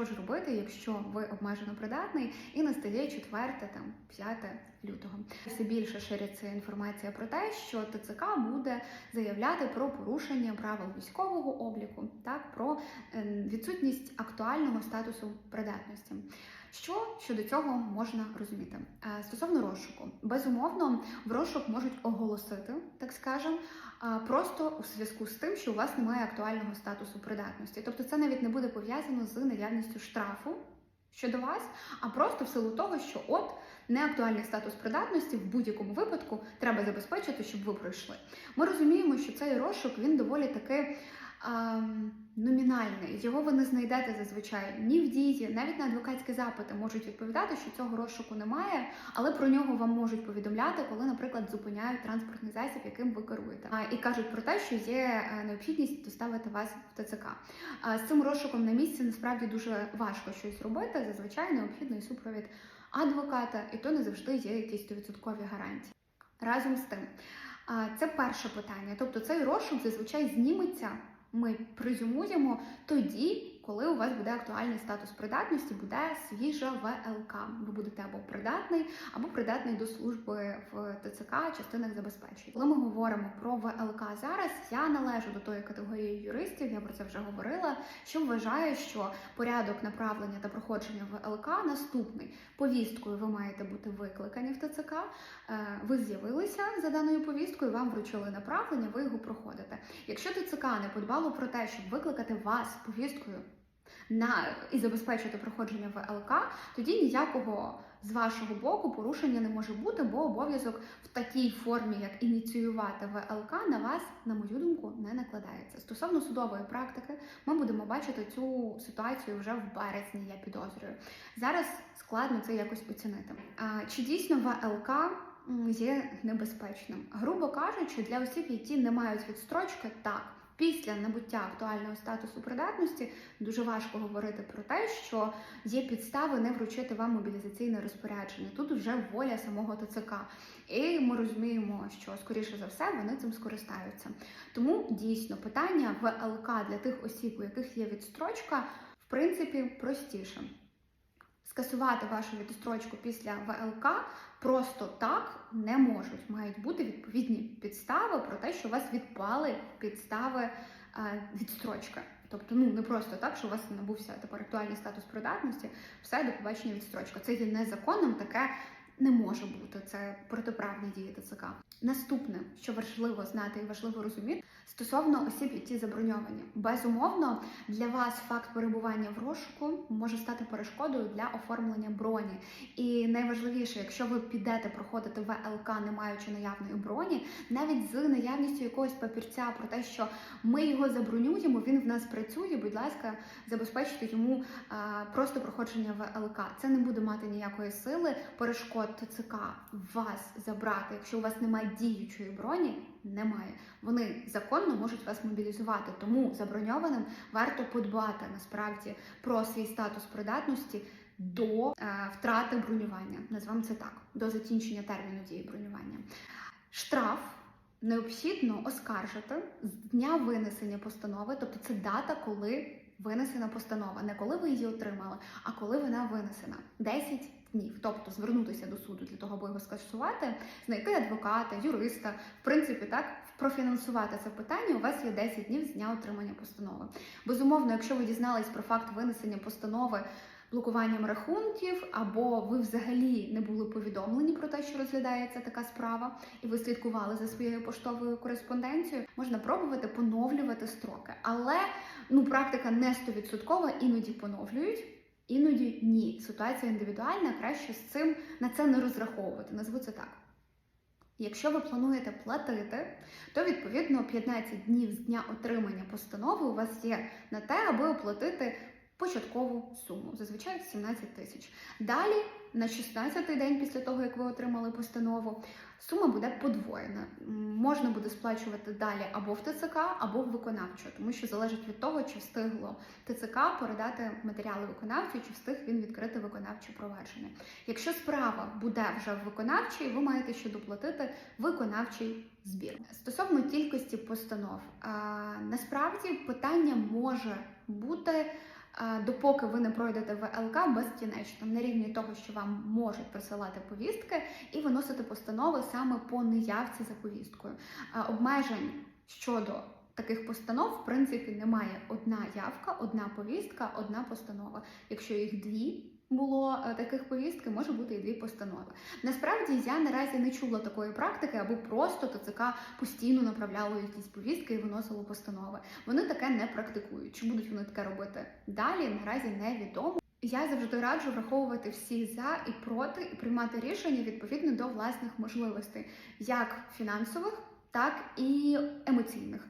Що ж робити, якщо ви обмежено придатний і настає 4 там 5 лютого? Все більше шириться інформація про те, що ТЦК буде заявляти про порушення правил військового обліку, так про е, відсутність актуального статусу придатності. Що щодо цього можна розуміти? Е, Стосовно розшуку, безумовно, в розшук можуть оголосити, так скажемо, просто у зв'язку з тим, що у вас немає актуального статусу придатності. Тобто це навіть не буде пов'язано з наявністю штрафу щодо вас, а просто в силу того, що от неактуальний статус придатності в будь-якому випадку треба забезпечити, щоб ви пройшли. Ми розуміємо, що цей розшук він доволі таки. а, Номінальний його ви не знайдете зазвичай ні в дії, навіть на адвокатські запити можуть відповідати, що цього розшуку немає, але про нього вам можуть повідомляти, коли, наприклад, зупиняють транспортний засіб, яким ви керуєте, і кажуть про те, що є е, необхідність доставити вас в ТЦК. З цим розшуком на місці насправді дуже важко щось робити. Зазвичай необхідний супровід адвоката, і то не завжди є якісь 100% гарантії. Разом з тим, це перше питання. Тобто цей розшук зазвичай зніметься. Ми презюмуємо тоді, коли у вас буде актуальний статус придатності, буде свіжа ВЛК. Ви будете або придатний, або придатний до служби в ТЦК частинах забезпечень. Коли ми говоримо про ВЛК зараз, я належу до тої категорії юристів, я про це вже говорила. Що вважає, що порядок направлення та проходження ВЛК наступний. Повісткою ви маєте бути викликані в ТЦК. Е, Ви з'явилися за даною повісткою, вам вручили направлення, ви його проходите. Якщо ТЦК не подбало про те, щоб викликати вас повісткою на і забезпечити проходження ВЛК, тоді ніякого з вашого боку порушення не може бути, бо обов'язок в такій формі, як ініціювати ВЛК, на вас, на мою думку, не накладається. Стосовно судової практики, ми будемо бачити цю ситуацію вже в березні. Я підозрюю. Зараз складно це якось оцінити. А чи дійсно ВЛК є небезпечним? Грубо кажучи, для осіб, які не мають відстрочки, так. Після набуття актуального статусу придатності дуже важко говорити про те, що є підстави не вручити вам мобілізаційне розпорядження. Тут вже воля самого ТЦК. І ми розуміємо, що скоріше за все вони цим скористаються. Тому дійсно питання ВЛК для тих осіб, у яких є відстрочка, в принципі, простіше. Скасувати вашу відстрочку після ВЛК просто так не можуть. Мають бути відповідні підстави про те, що у вас відпали підстави е, відстрочки. Тобто, ну не просто так, що у вас набувся тепер актуальний статус придатності, все до побачення відстрочка. Це є незаконним, таке не може бути. Це протиправні дії ТЦК. Наступне, що важливо знати і важливо розуміти, стосовно осіб, які заброньовані, безумовно для вас факт перебування в розшуку може стати перешкодою для оформлення броні. І найважливіше, якщо ви підете проходити ВЛК, не маючи наявної броні, навіть з наявністю якогось папірця про те, що ми його забронюємо, він в нас працює. Будь ласка, забезпечте йому просто проходження ВЛК. Це не буде мати ніякої сили. Перешкод ТЦК вас забрати, якщо у вас немає діючої броні. Немає. Вони законно можуть вас мобілізувати, тому заброньованим варто подбати насправді про свій статус придатності до е, втрати бронювання. Назвемо це так, до закінчення терміну дії бронювання. Штраф необхідно оскаржити з дня винесення постанови, тобто це дата, коли винесена постанова, не коли ви її отримали, а коли вона винесена 10 днів. Тобто звернутися до суду для того, аби його скасувати, знайти адвоката, юриста, в принципі, так профінансувати це питання. У вас є 10 днів з дня отримання постанови. Безумовно, якщо ви дізнались про факт винесення постанови. Блокуванням рахунків, або ви взагалі не були повідомлені про те, що розглядається така справа, і ви слідкували за своєю поштовою кореспонденцією, можна пробувати поновлювати строки. Але ну практика не стовідсоткова, іноді поновлюють. Іноді ні. Ситуація індивідуальна, краще з цим на це не розраховувати. Назву це так. Якщо ви плануєте платити, то відповідно 15 днів з дня отримання постанови у вас є на те, аби оплатити початкову суму, зазвичай 17 тисяч. Далі, на 16-й день після того, як ви отримали постанову, сума буде подвоєна. Можна буде сплачувати далі або в ТЦК, або в виконавчу, тому що залежить від того, чи встигло ТЦК передати матеріали виконавцю, чи встиг він відкрити виконавче провадження. Якщо справа буде вже в виконавчій, ви маєте ще доплатити виконавчий збір. Стосовно кількості постанов, насправді питання може бути. Допоки ви не пройдете ВЛК безкінечно на рівні того, що вам можуть присилати повістки і виносити постанови саме по неявці за повісткою. Обмежень щодо таких постанов, в принципі, немає одна явка, одна повістка, одна постанова. Якщо їх дві було е, таких повістки, може бути і дві постанови. Насправді я наразі не чула такої практики, аби просто ТЦК постійно направляло якісь повістки і виносило постанови. Вони таке не практикують. Чи будуть вони таке робити далі? Наразі невідомо. Я завжди раджу враховувати всі за і проти і приймати рішення відповідно до власних можливостей, як фінансових, так і емоційних.